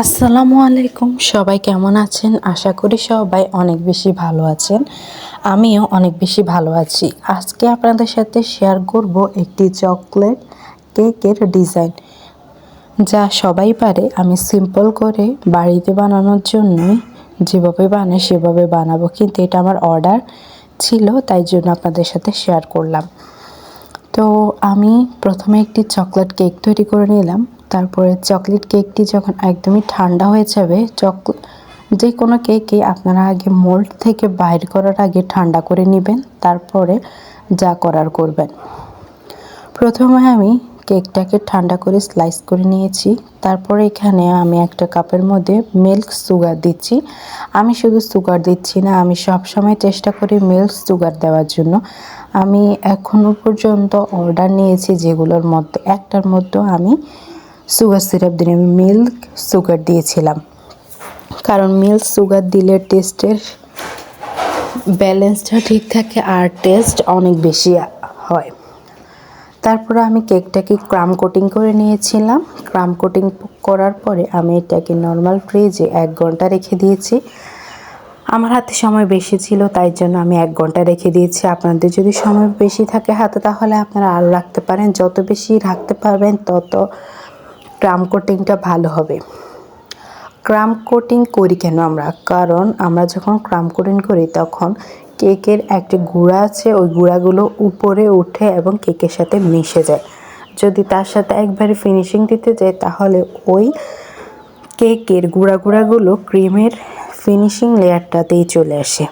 আসসালামু আলাইকুম, সবাই কেমন আছেন? আশা করি সবাই অনেক বেশি ভালো আছেন। আমিও অনেক বেশি ভালো আছি। আজকে আপনাদের সাথে শেয়ার করব একটি চকলেট কেকের ডিজাইন যা সবাই পারে। আমি সিম্পল করে বাড়িতে বানানোর জন্যই যেভাবে বানাই, সেভাবে বানাবো। কিন্তু এটা আমার অর্ডার ছিল, তাই জন্য আপনাদের সাথে শেয়ার করলাম। তো আমি প্রথমে একটি চকলেট কেক তৈরি করে নিলাম। তারপরে চকলেট কেকটি যখন একদমই ঠান্ডা হয়ে যাবে, চক যে কোনো কেকই আপনারা আগে মোল্ড থেকে বাইর করার আগে ঠান্ডা করে নেবেন, তারপরে যা করার করবেন। প্রথমে আমি কেকটাকে ঠান্ডা করে স্লাইস করে নিয়েছি। তারপরে এখানে আমি একটা কাপের মধ্যে মিল্ক সুগার দিচ্ছি। আমি শুধু সুগার দিচ্ছি না, আমি সব সময় চেষ্টা করি মিল্ক সুগার দেওয়ার জন্য। আমি এখনও পর্যন্ত অর্ডার নিয়েছি যেগুলোর মধ্যে, একটার মধ্যে আমি সুগার সিরাপ দিয়ে আমি মিল্ক সুগার দিয়েছিলাম। কারণ মিল্ক সুগার দিলে টেস্টের ব্যালেন্সটা ঠিক থাকে আর টেস্ট অনেক বেশি হয়। তারপরে আমি কেকটাকে ক্রাম কোটিং করে নিয়েছিলাম। ক্রাম কোটিং করার পরে আমি এটাকে নর্মাল ফ্রিজে এক ঘণ্টা রেখে দিয়েছি। আমার হাতে সময় বেশি ছিল, তাই জন্য আমি এক ঘণ্টা রেখে দিয়েছি। আপনাদের যদি সময় বেশি থাকে হাতে, তাহলে আপনারা আরও রাখতে পারেন। যত বেশি রাখতে পারবেন, তত ক্রাম কোটিংটা ভালো হবে। ক্রাম কোটিং করি কেন আমরা? কারণ আমরা যখন ক্রাম কোটিং করি তখন কেকের একটি গুঁড়া আছে, ওই গুঁড়াগুলো উপরে উঠে এবং কেকের সাথে মিশে যায়। যদি তার সাথে একবারে ফিনিশিং দিতে যাই, তাহলে ওই কেকের গুঁড়া গুঁড়াগুলো ক্রিমের ফিনিশিং লেয়ারটাতেই চলে আসে।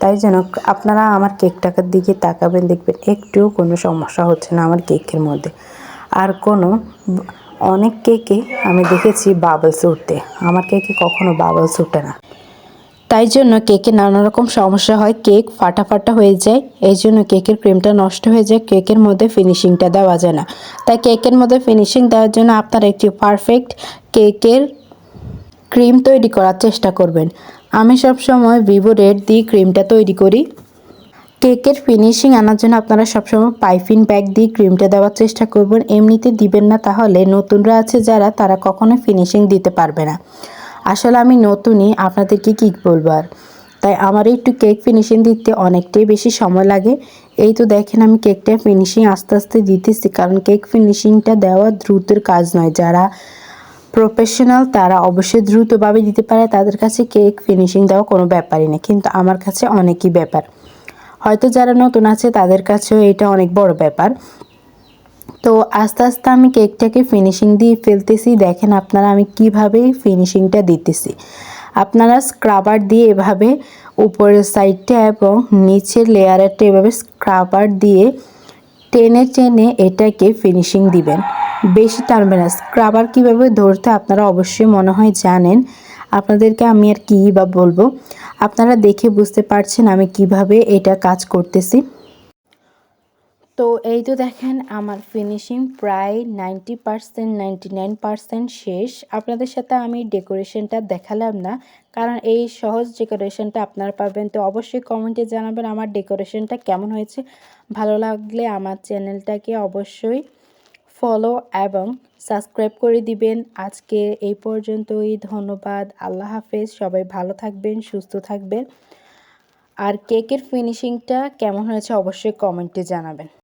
তাই যেন আপনারা আমার কেকটাকার দিকে তাকাবেন, দেখবেন একটুও কোনো সমস্যা হচ্ছে না আমার কেকের মধ্যে। আর কোনো অনেক কেকে আমি দেখেছি বাবলস উঠতে আমার কেকে কখনো বাবলস উঠে না। তাই জন্য কেকে নানা রকম সমস্যা হয়। কেক ফাটা ফাটা হয়ে যায়। এই জন্য কেকের ক্রিমটা নষ্ট হয়ে যায়। কেকের মধ্যে ফিনিশিংটা দেওয়া যায় না। তাই কেকের মধ্যে ফিনিশিং দেওয়ার জন্য আপনারা একটি পারফেক্ট কেকের ক্রিম তৈরি করার চেষ্টা করবেন। আমি সবসময় ভিভো রেড দিয়ে ক্রিমটা তৈরি করি। কেকের ফিনিশিং আনার জন্য আপনারা সবসময় পাইফিন ব্যাগ দিয়ে ক্রিমটা দেওয়ার চেষ্টা করবেন। এমনিতে দিবেন না তাহলে নতুনরা আছে যারা, তারা কখনো ফিনিশিং দিতে পারবে না। আসলে আমি নতুনই, আপনাদেরকে কী বলব আর? তাই আমার একটু কেক ফিনিশিং দিতে অনেকটাই বেশি সময় লাগে। এই তো দেখেন আমি কেকটা ফিনিশিং আস্তে আস্তে দিতেছি, কারণ কেক ফিনিশিংটা দেওয়া দ্রুতের কাজ নয়। যারা প্রফেশনাল তারা অবশ্যই দ্রুতভাবে দিতে পারে। তাদের কাছে কেক ফিনিশিং দেওয়া কোনো ব্যাপারই না। কিন্তু আমার কাছে অনেকই ব্যাপার। হয়তো যারা নতুন আছে, তাদের কাছেও এটা অনেক বড় ব্যাপার। তো আস্তে আস্তে আমি কেকটাকে ফিনিশিং দিয়ে ফেলতেছি। দেখেন আপনারা আমি কীভাবে ফিনিশিংটা দিতেছি। আপনারা স্ক্রাবার দিয়ে এভাবে উপরের সাইডটা এবং নিচের লেয়ারটা এভাবে স্ক্রাবার দিয়ে টেনে টেনে এটাকে ফিনিশিং দিবেন। বেশি টানবে না। স্ক্রাবার কীভাবে ধরতে আপনারা অবশ্যই মনে হয় জানেন। আপনাদেরকে আমি আর কী বা বলব? আপনারা দেখে বুঝতে পারছেন আমি কীভাবে এটা কাজ করতেছি। তো এই তো দেখেন, আমার ফিনিশিং প্রায় নাইনটি পারসেন্ট নাইনটি নাইন শেষ। আপনাদের সাথে আমি ডেকোরেশনটা দেখালাম না, কারণ এই সহজ ডেকোরেশনটা আপনারা পাবেন। তো অবশ্যই কমেন্টে জানাবেন আমার ডেকোরেশনটা কেমন হয়েছে। ভালো লাগলে আমার চ্যানেলটাকে অবশ্যই ফলো এবং সাবস্ক্রাইব করে দিবেন। আজকে এই পর্যন্তই। ধন্যবাদ। আল্লাহ হাফেজ। সবাই ভালো থাকবেন, সুস্থ থাকবেন। আর কেকের ফিনিশিংটা কেমন হয়েছে অবশ্যই কমেন্টে জানাবেন।